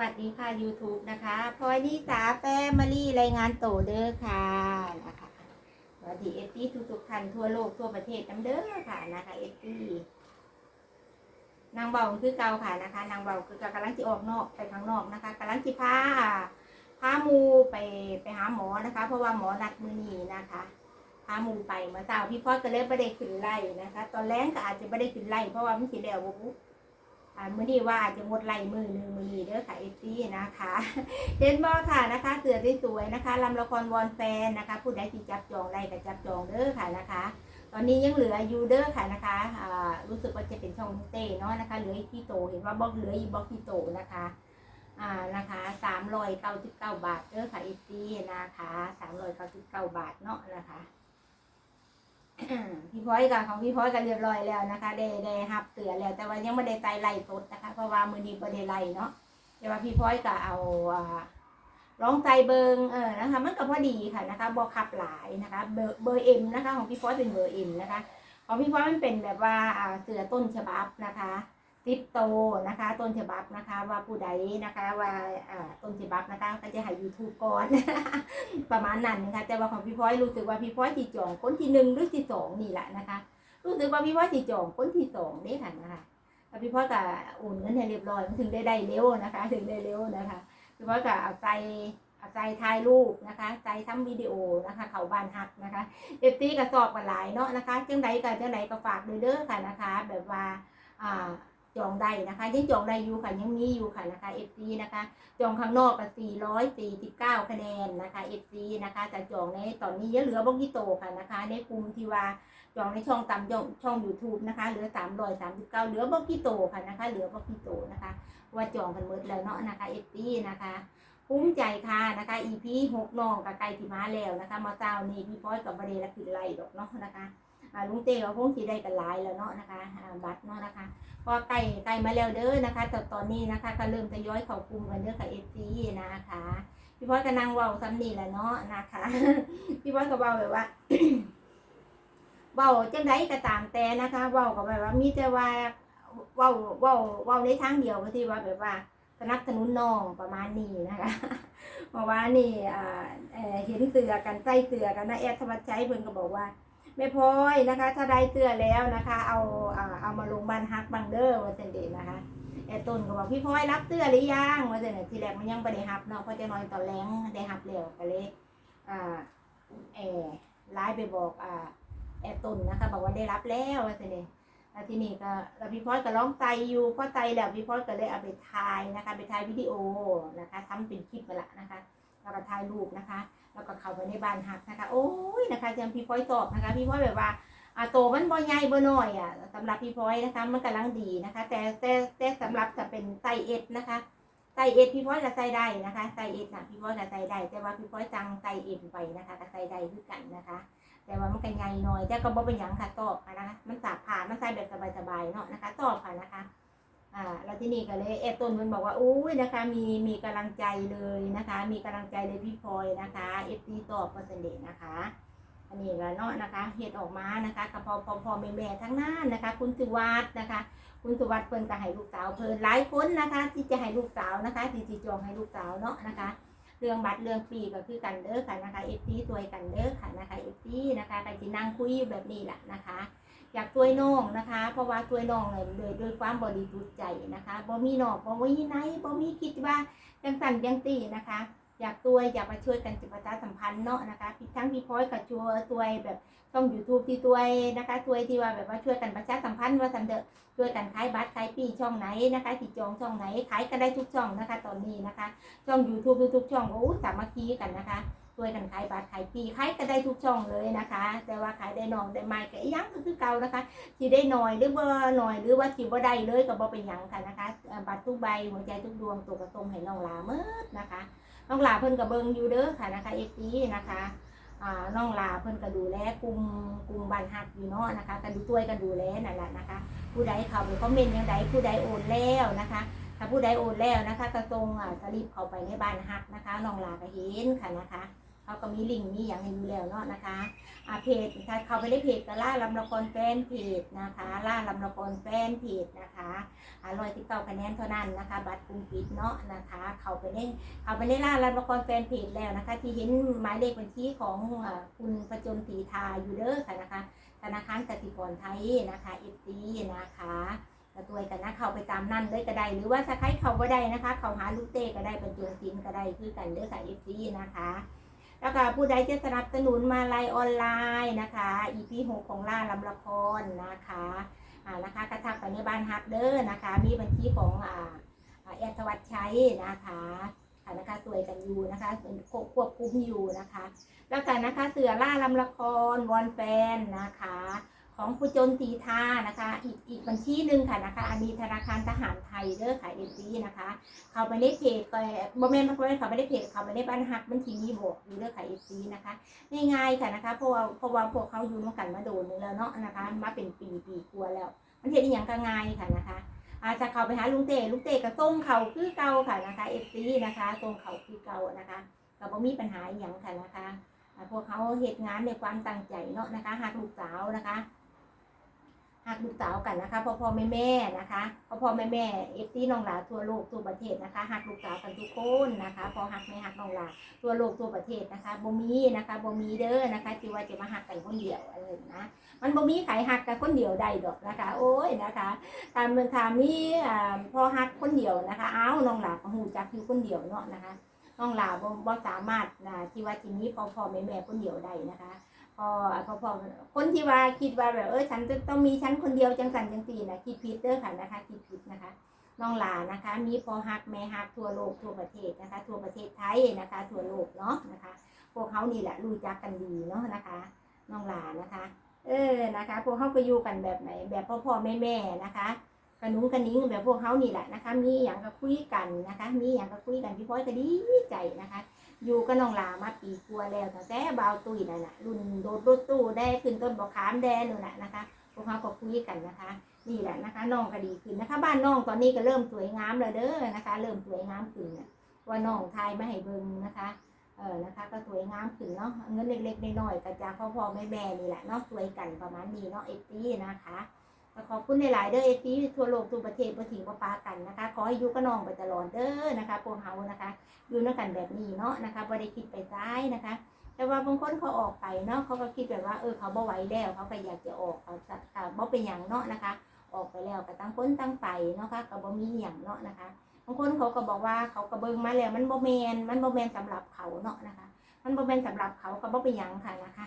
วัสดีค่ะ YouTube นะคะพลอยนิสาแฟมิลี่รายงานโตเด้อค่ะนะคะสวัสดีเอฟตี้ทุกๆท่านทั่วโลกทั่วประเทศน้ำเด้อค่ะนะคะเอฟตี้นางเบาคือเกาค่ะนะคะ นางเบาคือเกากำลังจะออกนอกไปข้างนอกนะคะกำลังจะพาพามูไปไปหาหมอนะคะ เพราะว่าหมอนัดมือนีนะคะพามูไปเมื่อเช้าพี่พ่อก็เลยไม่ได้ขึ้นไล่นะคะ ตอนแรกก็อาจจะไม่ได้ขึ้นไล่เพราะว่ามันสีเดียวบุอ่า มื้อนี้ว่าจะงดไล่มือหนึ่งมือนี้เด้อค่ะเอฟซีนะคะเห็นบ่ค่ะนะคะเสือสวยๆนะคะลำละครวอนแฟนนะคะ ผู้ใดที่จับจองไล่ก็จับจองเด้อค่ะนะคะ ตอนนี้ยังเหลืออยู่เด้อค่ะนะคะรู้สึกว่าจะเป็นช่องเต้เนาะนะคะเหลืออีกที่โตเห็นว่าบล็อกเหลืออีกบล็อกที่โตนะคะอ่านะคะสามร้อยเก้าสิบเก้าบาทเด้อค่ะเอฟซีนะคะสามร้อยเก้าสิบเก้าบาทเนาะนะคะ พี่พ้อยกับของพี่พ้อยกันเรียบร้อยแล้วนะคะ ได้ได้หับเตือแล้ว แต่ว่ายังไม่ได้ไตไล่ตดนะคะ เพราะว่ามือนี้ประเดไล่เนาะแต่ว่าพี่พ้อยก็เอาร้องใจเบิงเออนะคะ มันก็พอดีค่ะนะคะบอขับหลายนะคะ เบอร์เบอร์เอ็มนะคะ ของพี่พ้อยเป็นเบอร์เอ็มนะคะ ของพี่พ้อยมันเป็นแบบว่าอ่าเสือต้นฉบับนะคะ ติปโตนะคะ ต้นฉบับนะคะ ว่าผู้ใดนะคะว่าต้นฉบับนะคะก็จะให้ YouTube ก่อน ประมาณนั้นนะคะแต่ว่าของพี่พ้อยรู้สึกว่าพี่พ้อยที่จองคนที่หนึ่งหรือที่สองนี่แหละนะคะ รู้สึกว่าพี่พ้อยที่จองคนที่สองได้ค่ะนะคะพี่พ้อยก็โอนเงินให้เรียบร้อยถึงได้ได้เร็วนะคะ ถึงได้เร็วนะคะพี่พ้อยก็เอาใจเอาใจถ่ายรูปนะคะ ใจทำวิดีโอนะคะ เขาบานหักนะคะเอฟซีก็สอบกันหลายเนาะนะคะจังใดก็จังใดก็ฝากด้วยเด้อค่ะนะคะ แบบว่าอ่า จองได้นะคะ ยังจองได้อยู่ค่ะยังมีอยู่ค่ะนะคะเอฟซีนะคะ จองข้างนอกก็449 คะแนนนะคะ FC นะคะแต่จองในตอนนี้ยังเหลือบล็อกที่โตค่ะนะคะ ในกลุ่มที่ว่าจองในช่องตามช่องช่อง YouTube นะคะ เหลือ 339 เหลือบล็อกที่โตค่ะนะคะ เหลือบล็อกที่โตนะคะ ว่าจองกันหมดแล้วเนาะนะคะ FC นะคะภูมิใจค่ะนะคะ EP 6น้องกับไก่ที่มาแล้วนะคะ มาเจ้านี่พี่พ้อยกับบริละคือไรดอกเนาะนะคะ ลุงเต้ก็คงสิได้กันหลายแล้วเนาะนะคะบัตรเนาะนะคะพอไก่ไก่มาแล้วเด้อนะคะแต่ตอนนี้นะคะก็เริ่มทยอยเข้ากลุ่มกันเด้อค่ะเอฟซีนะคะพี่พอยก็นั่งเว้าซ้ำนี่แหละเนาะนะคะพี่พอยก็เว้าแบบว่าเว้าจังไดก็ตามแต่นะคะเว้าก็แบบว่ามีแต่ว่าเว้าเว้าเว้าในทางเดียวก็ที่ว่าแบบว่าสนับสนุนน้องประมาณนี้นะคะเพราะว่านี่เออเห็นเสือกันใส่เสือกันนะแอดธรรมชัยเพิ่นก็บอกว่า แม่พลอยนะคะ ถ้าได้เสื้อแล้วนะคะเอาเอาเอามาลงบ้านฮักบังเดอร์ว่าเซนเดนะคะไอ้ต้นก็บอกพี่พลอยรับเสื้อหรือยังว่าเซนเดทีแรกมันยังไม่ได้รับเนาะเพราะจะนอนตอนแรงได้รับแล้วก็เลยอ่าเอไลน์ไปบอกอ่าแอดต้นนะคะ บอกว่าได้รับแล้วว่าเซนเดแล้วทีนี้ก็แล้วพี่พลอยก็ร้องใจอยู่พอใจแล้วพี่พลอยก็เลยเอาไปถ่ายนะคะ ไปถ่ายวิดีโอนะคะทำเป็นคลิปมาละนะคะ แล้วก็ถ่ายรูปนะคะ แล้วก็เข้าไปในบ้านฮักนะคะ โอ้ยนะคะเจมพี่พลอยตอบนะคะ พี่พลอยแบบว่าอ่าโตมันบ่ใหญ่บ่น้อยอะสำหรับพี่พลอยนะคะ มันกำลังดีนะคะ แต่แต่แต่สำหรับจะเป็นไซเอสนะคะไซเอสพี่พลอยจะใส่ได้นะคะไซเอสนะพี่พลอยจะใส่ได้ แต่ว่าพี่พลอยจังไซเอ็มไปนะคะก็ใส่ได้คือกันนะคะ แต่ว่ามันก็ใหญ่หน่อยแต่ก็บ่เป็นหยังค่ะตอบนะคะ มันสาผ่านมันใส่แบบสบายๆเนาะนะคะตอบค่ะนะคะ อ่าแล้วที่นี่ก็เลยเอดต้นมันบอกว่าอุ้ยนะคะ มีมีกำลังใจเลยนะคะ มีกำลังใจเลยพี่พลอยนะคะเอฟซีตอบเปอร์เซ็นต์นะคะอันนี้ละเนาะนะคะเห็ดออกมานะคะกับพอพอพอแม่แม่ทั้งนั้นนะคะ คุณสุวัสด์นะคะ คุณสุวัสด์เพิ่นก็ให้ลูกสาวเพิ่นหลายคนนะคะ ที่จะให้ลูกสาวนะคะที่ที่จองให้ลูกสาวเนาะนะคะ เรื่องบัตรเรื่องปีก็คือกันเด้อค่ะนะคะเอฟซีตัวกันเด้อค่ะนะคะเอฟซีนะคะใครที่นั่งคุยอยู่แบบนี้แหละนะคะ อยากช่วยน้องนะคะ เพราะว่าช่วยน้องเลยเลยด้วยความบริสุทธิ์ใจนะคะบ่มีนอกบ่มีไหนบ่มีคิดว่าจังสั่นจังตีนะคะ อยากตัวยอยากมาช่วยกันจิตประชาสัมพันธ์เนาะนะคะพี่ทั้งพี่พ้อยกับชัวตัวยแบบช่อง YouTube ที่ตัวยนะคะตัวยที่ว่าแบบว่าช่วยกันประชาสัมพันธ์ว่าสันเดอะช่วยกันขายบัตรขายปีช่องไหนนะคะที่จองช่องไหนขายกันได้ทุกช่องนะคะ ตอนนี้นะคะ ช่อง YouTube ทุกๆช่องโอ้สามัคคีกันนะคะ ช่วยกันขายบัตรขายปีขายกันได้ทุกช่องเลยนะคะ แต่ว่าขายได้น้องได้ไม่ก็ยังก็คือเก่านะคะที่ได้หน่อยหรือบ่หน่อยหรือว่าที่บ่ได้เลยก็บ่เป็นหยังค่ะนะคะบัตรทุกใบหัวใจทุกดวงตัวกระตรงให้น้องลาเมิดนะคะน้องลาเพิ่นก็เบิงอยู่เด้อค่ะนะคะ FP นะคะอ่าน้องลาเพิ่นก็ดูแลกลุ่มกลุ่มบ้านฮักอยู่เนาะนะคะก็ดูช่วยกันดูแลนั่นแหละนะคะ ผู้ใดเขาไปคอมเมนต์ยังใดผู้ใดโอนแล้วนะคะถ้าผู้ใดโอนแล้วนะคะก็ตรงสลิปเข้าไปในบ้านฮักนะคะน้องลาก็เห็นค่ะนะคะ เขาก็มีลิงก์มีอย่างให้อยู่แล้วเนาะนะคะอ่าเพจถ้าเขาไปได้เพจก็ล่าลำละครแฟนเพจนะคะล่าลำละครแฟนเพจนะคะอ่ารอยที่เก้าคะแนนเท่านั้นนะคะ บัตรกลุ่มปิดเนาะนะคะ เขาไปได้เขาไปได้ล่าลำละครแฟนเพจแล้วนะคะ ที่เห็นหมายเลขบัญชีของอคุณประจนตีทาอยู่เด้อค่ะนะคะธนาคารกสิกรไทยนะคะเอฟซีนะคะกระตัวยกันนะเขาไปตามนั่นเลยก็ได้หรือว่าถ้าใครเขาก็ได้นะคะ เขาหาลูกเต้ก็ได้บรรจุสินก็ได้คือกันเด้อค่ะเอฟซีนะคะ แล้วก็ผู้ใดจะสนับสนุนมาไลน์ออนไลน์นะคะ EP หกของล่าลำละครนะคะอ่านะคะกระทักไปในบ้านฮักเด้อนะคะ มีบัญชีของอ่าอ่าแอดธวัชชัยนะคะค่ะนะคะตัวยกันอยู่นะคะควบคุมอยู่นะคะ แล้วกันนะคะเสือล่าลำละครวอนแฟนนะคะ ของผู้จนตีทานะคะ อีกอีกบัญชีหนึ่งค่ะนะคะอันนี้ธนาคารทหารไทยเด้อค่ะเอซีนะคะ เขาไปในเพจก็บ่แม่นมันก็ไม่เขาไปในเพจเขาไปในบ้านฮักบัญชีมีบอกอยู่เด้อค่ะเอซีนะคะง่ายๆค่ะนะคะเพราะว่าเพราะว่าพวกเขาอยู่ร่วมกันมาโดนนึงแล้วเนาะนะคะ มาเป็นปีปีกลัวแล้ว มันเห็นอย่างก็ง่ายค่ะนะคะอาจจะเข้าไปหาลุงเต้ลุงเต้ก็ส่งเขาคือเก่าค่ะนะคะเอฟซีนะคะส่งเขาคือเก่านะคะก็บ่มีปัญหาอย่างค่ะนะคะพวกเขาเหตุงานในความตั้งใจเนาะนะคะ หากลูกสาวนะคะ หากลูกสาวกันนะคะพ่อพ่อแม่แม่นะคะพ่อพ่อแม่แม่เอฟซีน้องหลาทั่วโลกทั่วประเทศนะคะหากลูกสาวกันทุกคนนะคะพอหักไม่หักน้องหลาทั่วโลกทั่วประเทศนะคะบ่มีนะคะบ่มีเด้อนะคะที่ว่าจะมาหักกันคนเดียวอะไรนะมันบ่มีใครหักกันคนเดียวได้ดอกนะคะ โอ้ยนะคะ ตามเมืองทามีอ่าพอหักคนเดียวนะคะ อ้าวน้องหลาหูจักอยู่คนเดียวเนาะนะคะน้องหลาบ่บ่สามารถที่ว่าทีนี้พอพ่อแม่แม่คนเดียวได้นะคะ พอพอพอคนที่ว่าคิดว่าแบบเออฉันจะต้องมีฉันคนเดียวจังสันจังสีนะคิดผิดเด้อค่ะนะคะคิดผิดนะคะน้องหลานะคะ มีพอฮักแม่ฮักทั่วโลกทั่วประเทศนะคะ ทั่วประเทศไทยนะคะ ทั่วโลกเนาะนะคะ พวกเขานี่แหละรู้จักกันดีเนาะนะคะ น้องหลานะคะ เออนะคะ พวกเขาก็อยู่กันแบบไหนแบบพ่อพ่อแม่แม่นะคะ กระนุ้งกระนิ้งแบบพวกเขานี่แหละนะคะ มีอย่างก็คุยกันนะคะ มีอย่างก็คุยกันพี่พ้อยก็ดีใจนะคะ อยู่กับน้องลามาปีกลัวแล้วแต่เบาตุ้ยนั่นน่ะรุ่นโดดรถตู้ได้ขึ้นต้นบอกขามแดนนู่นน่ะนะคะพวกเขาก็คุยกันนะคะ นี่แหละนะคะน้องก็ดีขึ้นนะคะ บ้านน้องตอนนี้ก็เริ่มสวยงามแล้วเด้อนะคะ เริ่มสวยงามขึ้นว่าน้องทายมาให้เบิ่งนะคะเออนะคะก็สวยงามขึ้นเนาะเงินเล็กๆน้อยๆก็จาพ่อพ่อแม่แม่นี่แหละเนาะสวยกันประมาณนี้เนาะเอฟซีนะคะ ขอบคุณหลายๆเด้อเอฟซีทั่วโลกทั่วประเทศบ่ถิงบ่ปากันนะคะ ขอให้อยู่กับน้องไปตลอดเด้อนะคะพวกเฮานะคะ อยู่ด้วยกันแบบนี้เนาะนะคะบ่ได้คิดไปซ้ายนะคะ แต่ว่าบางคนเขาออกไปเนาะเขาก็คิดแบบว่าเออเขาบ่ไหวแล้วเขาก็อยากจะออกเขาจะก็บ่เป็นหยังเนาะนะคะ ออกไปแล้วก็ตั้งคนตั้งไปเนาะค่ะก็บ่มีหยังเนาะนะคะางคนเขาก็บอกว่าเขาก็เบิงมาแล้วมันโบ่แมนมันโบ่แมนสำหรับเขาเนาะนะคะ มันโบ่แมนสำหรับเขาก็บ่เป็นหยังค่ะนะคะ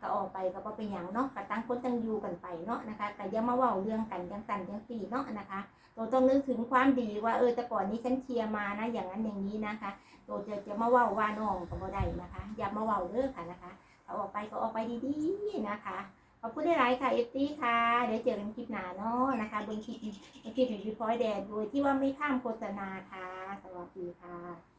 ก็ออกไปก็บ่เป็นหยังเนาะก็ตั้งคนตั้งอยู่กันไปเนาะนะคะก็อย่ามาเว้าเรื่องกันจังซั่นจังซี่เนาะนะคะตัวต้องนึกถึงความดีว่าเออแต่ก่อนนี้ฉันเชียร์มานะ อย่างนั้นอย่างนี้นะคะตัวจะจะมาเว้าว่าน้องก็บ่ได้นะคะ อย่ามาเว้าเด้อค่ะนะคะถ้าออกไปก็ออกไปดีๆนะคะ อบคุณได้หลายค่ะเอฟตี้ค่ะ เดี๋ยวเจอกันคลิปหน้าเนาะนะคะบนคลิปบนคลิปของพี่พอยแดดโดยที่ว่าไม่ข้ามโฆษณาค่ะ สวัสดีค่ะ